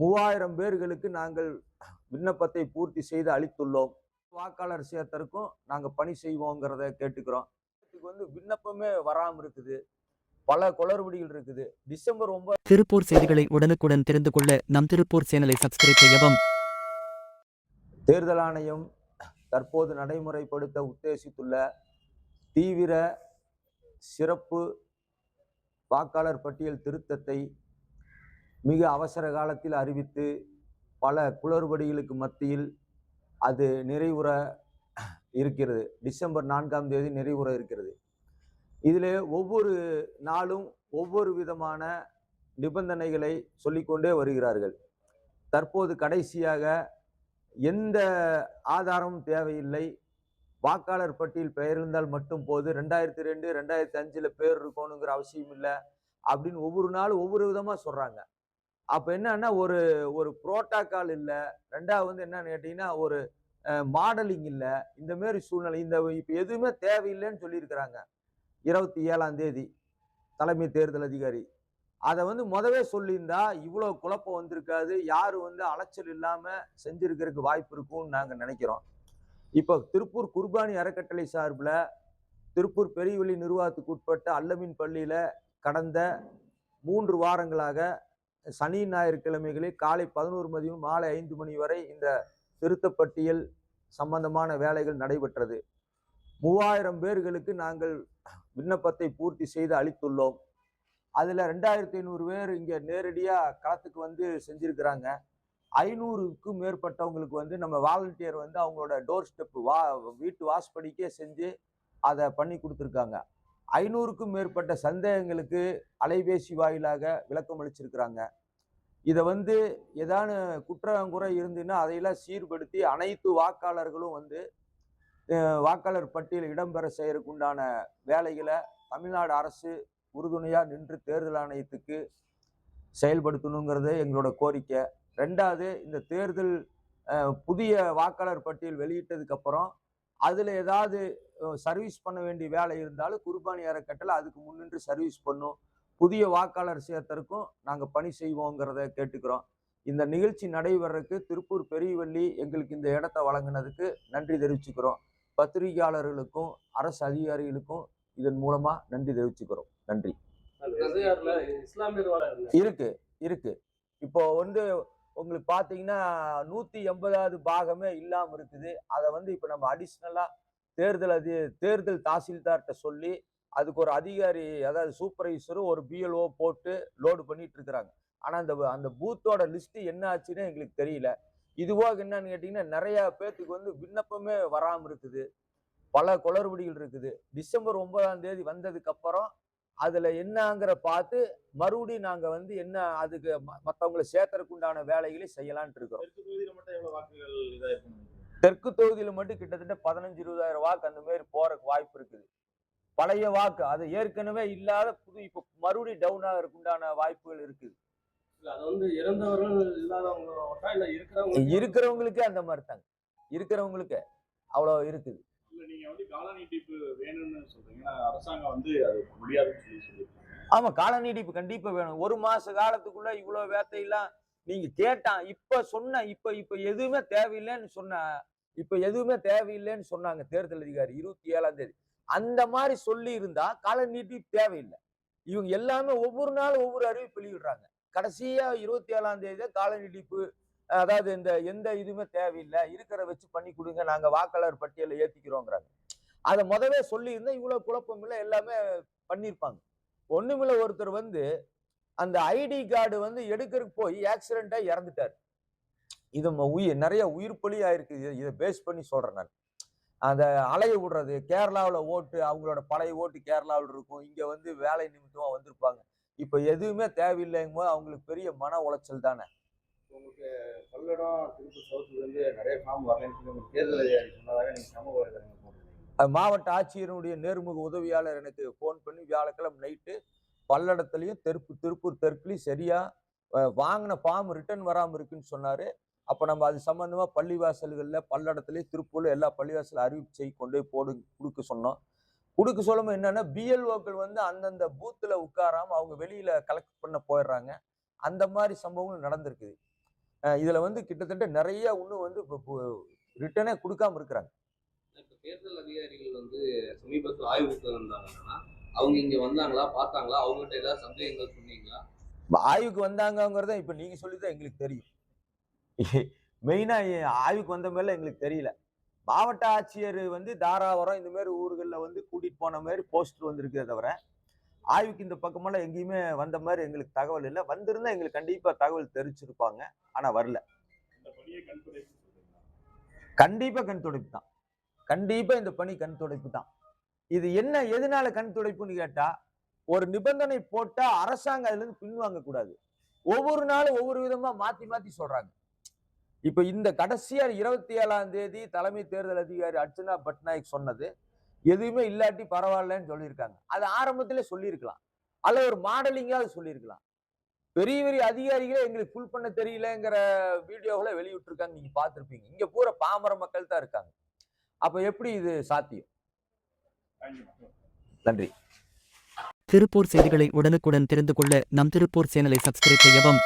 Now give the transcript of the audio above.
மூவாயிரம் பேர்களுக்கு நாங்கள் விண்ணப்பத்தை பூர்த்தி செய்து அளித்துள்ளோம். வாக்காளர் சேர்த்தருக்கும் நாங்கள் பணி செய்வோங்கிறத கேட்டுக்கிறோம். இதுக்கு வந்து விண்ணப்பமே வராமல் இருக்குது. பல குளறுபடிகள் இருக்குது. டிசம்பர் ஒன்பது திருப்பூர் செய்திகளை உடனுக்குடன் தெரிந்து கொள்ள நம் திருப்பூர் சேனலை சப்ஸ்கிரைப் செய்யவும். தேர்தல் ஆணையம் தற்போது நடைமுறைப்படுத்த உத்தேசித்துள்ள தீவிர சிறப்பு வாக்காளர் பட்டியல் திருத்தத்தை மிக அவசர காலத்தில் அறிவித்து பல குளறுபடிகளுக்கு மத்தியில் அது நிறைவுற இருக்கிறது. டிசம்பர் நான்காம் தேதி நிறைவுற இருக்கிறது. இதில் ஒவ்வொரு நாளும் ஒவ்வொரு விதமான நிபந்தனைகளை சொல்லிக்கொண்டே வருகிறார்கள். தற்போது கடைசியாக எந்த ஆதாரமும் தேவையில்லை. வாக்காளர் பட்டியல் பெயர் இருந்தால் மட்டும் போது ரெண்டாயிரத்தி ரெண்டு ரெண்டாயிரத்தி அஞ்சில் பேர் இருக்கணுங்கிற அவசியம் இல்லை அப்படின்னு ஒவ்வொரு நாளும் ஒவ்வொரு விதமாக சொல்கிறாங்க அப்போ என்னன்னா ஒரு ஒரு புரோட்டோக்கால் இல்லை. ரெண்டாவது வந்து என்னன்னு கேட்டிங்கன்னா ஒரு மாடலிங் இல்லை. இந்த மாரி சூழ்நிலை இந்த இப்போ எதுவுமே தேவையில்லைன்னு சொல்லியிருக்கிறாங்க. இருபத்தி ஏழாம் தேதி தலைமை தேர்தல் அதிகாரி. அதை வந்து முதவே சொல்லியிருந்தா இவ்வளோ குழப்பம் வந்திருக்காது. யார் வந்து அலைச்சல் இல்லாமல் செஞ்சிருக்கிறதுக்கு வாய்ப்பு இருக்கும்னு நாங்கள் நினைக்கிறோம். இப்போ திருப்பூர் குர்பானி அறக்கட்டளை சார்பில் திருப்பூர் பெரியவெளி நிர்வாகத்துக்கு உட்பட்ட அல்லமின் பள்ளியில் கடந்த மூன்று வாரங்களாக சனி ஞாயிற்றுக்கிழமைகளில் காலை பதினோரு மதியம் மாலை ஐந்து மணி வரை இந்த திருத்தப்பட்டியல் சம்பந்தமான வேலைகள் நடைபெற்றது. மூவாயிரம் பேர்களுக்கு நாங்கள் விண்ணப்பத்தை பூர்த்தி செய்து அளித்துள்ளோம். அதில் ரெண்டாயிரத்தி ஐநூறு பேர் இங்கே நேரடியாக களத்துக்கு வந்து செஞ்சுருக்கிறாங்க. ஐநூறுக்கும் மேற்பட்டவங்களுக்கு வந்து நம்ம வாலண்டியர் வந்து அவங்களோட டோர் ஸ்டெப்பு வா வீட்டு வாசப்படிக்கே செஞ்சு அதை பண்ணி கொடுத்துருக்காங்க. ஐநூறுக்கும் மேற்பட்ட சந்தேகங்களுக்கு அலைபேசி வாயிலாக விளக்கம் அளிச்சிருக்கிறாங்க இதை வந்து ஏதான குற்றங்குறை இருந்துன்னா அதையெல்லாம் சீர்படுத்தி அனைத்து வாக்காளர்களும் வந்து வாக்காளர் பட்டியல் இடம்பெற செய்யறதுக்கு உண்டான வேலைகளை தமிழ்நாடு அரசு உறுதுணையாக நின்று தேர்தல் ஆணையத்துக்கு செயல்படுத்தணுங்கிறது எங்களோட கோரிக்கை. ரெண்டாவது இந்த தேர்தல் புதிய வாக்காளர் பட்டியல் வெளியிட்டதுக்கப்புறம் அதில் ஏதாவது சர்வீஸ் பண்ண வேண்டிய வேலை இருந்தாலும் குர்பானி அறக்கட்டளை அதுக்கு முன்னின்று சர்வீஸ் பண்ணும். புதிய வாக்காளர் சேர்த்தருக்கும் நாங்கள் பணி செய்வோங்கிறத கேட்டுக்கிறோம். இந்த நிகழ்ச்சி நடைபெறக்கு திருப்பூர் பெரியவள்ளி எங்களுக்கு இந்த இடத்த வழங்கினதுக்கு நன்றி தெரிவிச்சுக்கிறோம். பத்திரிகையாளர்களுக்கும் அரசு அதிகாரிகளுக்கும் இதன் மூலமா நன்றி தெரிவிச்சுக்கிறோம். நன்றி. இருக்கு இருக்கு. இப்போ வந்து உங்களுக்கு பார்த்தீங்கன்னா நூத்தி எண்பதாவது பாகமே இல்லாம இருக்குது. அதை வந்து இப்போ நம்ம அடிஷ்னலா தேர்தல் அதி தேர்தல் தாசில்தார்கிட்ட சொல்லி அதுக்கு ஒரு அதிகாரி அதாவது சூப்பர்வைசரும் ஒரு பிஎல்ஓ போட்டு லோடு பண்ணிட்டு இருக்கிறாங்க ஆனா அந்த அந்த பூத்தோட லிஸ்ட் என்ன ஆச்சுன்னு எங்களுக்கு தெரியல. இதுவாக என்னன்னு கேட்டிங்கன்னா நிறைய பேர்த்துக்கு வந்து விண்ணப்பமே வராம இருக்குது. பல குளறுபடிகள் இருக்குது. டிசம்பர் ஒன்பதாம் தேதி வந்ததுக்கு அப்புறம் அதுல என்னங்கிற பார்த்து மறுபடியும் நாங்க வந்து என்ன அதுக்கு ம- மத்தவங்களை சேர்த்தறதுக்கு உண்டான வேலைகளை செய்யலாம்னு இருக்கிறோம். தெற்கு தொகுதியில மட்டும் கிட்டத்தட்ட பதினஞ்சு இருபதாயிரம் வாக்கு அந்த மாதிரி போறதுக்கு வாய்ப்பு இருக்குது. பழைய வாக்கு அது ஏற்கனவே இல்லாத புது இப்போ மறுபடியும் டவுன் ஆகிறதுக்கு உண்டான வாய்ப்புகள் இருக்குது. இருக்கிறவங்களுக்கே அந்த மாதிரி தாங்க. இருக்கிறவங்களுக்கு அவ்வளோ இருக்குது. ஆமா கால நீட்டிப்பு கண்டிப்பா வேணும். ஒரு மாச காலத்துக்குள்ள இவ்வளவு வேத்தையெல்லாம் நீங்க கேட்டான் இப்ப சொன்ன இப்ப இப்ப எதுவுமே தேவையில்லைன்னு சொன்ன இப்ப எதுவுமே தேவையில்லைன்னு சொன்னாங்க தேர்தல் அதிகாரி இருபத்தி ஏழாம் தேதி. அந்த மாதிரி சொல்லி இருந்தா கால நீட்டி தேவையில்லை. இவங்க எல்லாமே ஒவ்வொரு நாளும் ஒவ்வொரு அறிவிப்பு வெளியிடுறாங்க. கடைசியா இருபத்தி ஏழாம் தேதி தான் கால நீட்டிப்பு அதாவது இந்த எந்த இதுவுமே தேவையில்லை இருக்கிற வச்சு பண்ணி கொடுங்க நாங்க வாக்காளர் பட்டியலை ஏத்திக்கிறோங்கிறாங்க. அதை முதவே சொல்லி இருந்தா இவ்வளவு குழப்பம் இல்லை எல்லாமே பண்ணியிருப்பாங்க. ஒண்ணுமில்ல ஒருத்தர் வந்து அந்த ஐடி கார்டு வந்து எடுக்கிறதுக்கு போய் ஆக்சிடென்ட்டா இறந்துட்டார். இது ம- உயிர் நிறைய உயிர் பலி ஆயிருக்கு இதை- இதை பேஸ் பண்ணி சொல்றேன் நான். அந்த அலைய விடுறது. கேரளாவில் ஓட்டு அவங்களோட பழைய ஓட்டு கேரளாவில் இருக்கும். இங்க வந்து வேலை நிமித்தமா வந்திருப்பாங்க. இப்ப எதுவுமே தேவையில்லைங்கும் போது அவங்களுக்கு பெரிய மன உளைச்சல் தானே. உங்களுக்கு பல்லடம் திருப்பூர் சவுத்துல இருந்து நிறைய ஃபார்ம் வரலன்னு தேர்தல் அதிகாரி சொன்னதாக நீங்க சமூக வலைதளங்கள் போட்டிருக்கீங்க. அது மாவட்ட ஆட்சியருடைய நேர்முக உதவியாளர் எனக்கு ஃபோன் பண்ணி வியாழக்கிழமை நைட்டு பல்லடத்துலையும் தெற்கு திருப்பூர் தெற்குலையும் சரியா அஹ், வாங்கின ஃபார்ம் ரிட்டர்ன் வராமல் இருக்குன்னு சொன்னாரு. அப்போ நம்ம அது சம்பந்தமா பள்ளிவாசல்களில் பல்லடத்துலேயும் திருப்பூர்ல எல்லா பள்ளிவாசல் அறிவிப்பு செய்து கொண்டு போய் போடு கொடுக்க சொன்னோம். கொடுக்க சொல்லும் என்னன்னா பிஎல்ஓக்கள் வந்து அந்தந்த பூத்துல உட்காராம அவங்க வெளியில கலெக்ட் பண்ண போயிடுறாங்க. அந்த மாதிரி சம்பவங்கள் நடந்திருக்குது. இதுல வந்து கிட்டத்தட்ட நிறைய இன்னும் வந்து இப்போ ரிட்டனே கொடுக்காம இருக்கிறாங்க. இப்ப தேர்தல் அதிகாரிகள் வந்து சமீபத்தில் ஆய்வுக்கு வந்தாங்கன்னா அவங்க இங்க வந்தாங்களா பார்த்தாங்களா? அவங்ககிட்ட ஏதாவது சந்தேகங்கள் சொன்னீங்களா? ஆய்வுக்கு வந்தாங்கங்கிறத இப்ப நீங்க சொல்லிதான் எங்களுக்கு தெரியும். மெயினாக ஆய்வுக்கு வந்த மேல எங்களுக்கு தெரியல. மாவட்ட ஆட்சியர் வந்து தாராபுரம் இந்த மாதிரி ஊர்களில் வந்து கூட்டிட்டு போன மாதிரி போஸ்டர் வந்திருக்கே தவிர ஆய்வுக்கு இந்த பக்கமெல்லாம் எங்கேயுமே வந்த மாதிரி எங்களுக்கு தகவல் இல்லை. வந்திருந்தா எங்களுக்கு கண்டிப்பாக தகவல் தெரிவிச்சிருப்பாங்க. ஆனால் வரல. இந்த பணியை கண்துடைப்பு கண் துடைப்பு தான். கண்டிப்பாக இந்த பணி கண் துடைப்பு தான். இது என்ன எதனால கண் துடைப்புன்னு கேட்டால் ஒரு நிபந்தனை போட்டால் அரசாங்கம் அதுலேருந்து பின்வாங்க கூடாது ஒவ்வொரு நாளும் ஒவ்வொரு விதமாக மாற்றி மாற்றி சொல்கிறாங்க இப்போ இந்த கடைசியா இருபத்தி ஏழாம் தேதி தலைமை தேர்தல் அதிகாரி அர்ச்சனா பட்நாயக் சொன்னது எதுவுமே இல்லாட்டி பரவாயில்லன்னு சொல்லியிருக்காங்க. அது ஆரம்பத்திலே சொல்லியிருக்கலாம். அல்ல ஒரு மாடலிங்காவது சொல்லியிருக்கலாம். பெரிய பெரிய அதிகாரிகளே எங்களுக்கு ஃபுல் பண்ண தெரியலங்கிற வீடியோகளை வெளியிட்டிருக்காங்க. நீங்கள் பார்த்துருப்பீங்க. இங்கே பூரா பாமர மக்கள் தான் இருக்காங்க. அப்போ எப்படி இது சாத்தியம்? நன்றி. திருப்பூர் செய்திகளை உடனுக்குடன் தெரிந்து கொள்ள நம் திருப்பூர் சேனலை சப்ஸ்கிரைப் செய்யவும்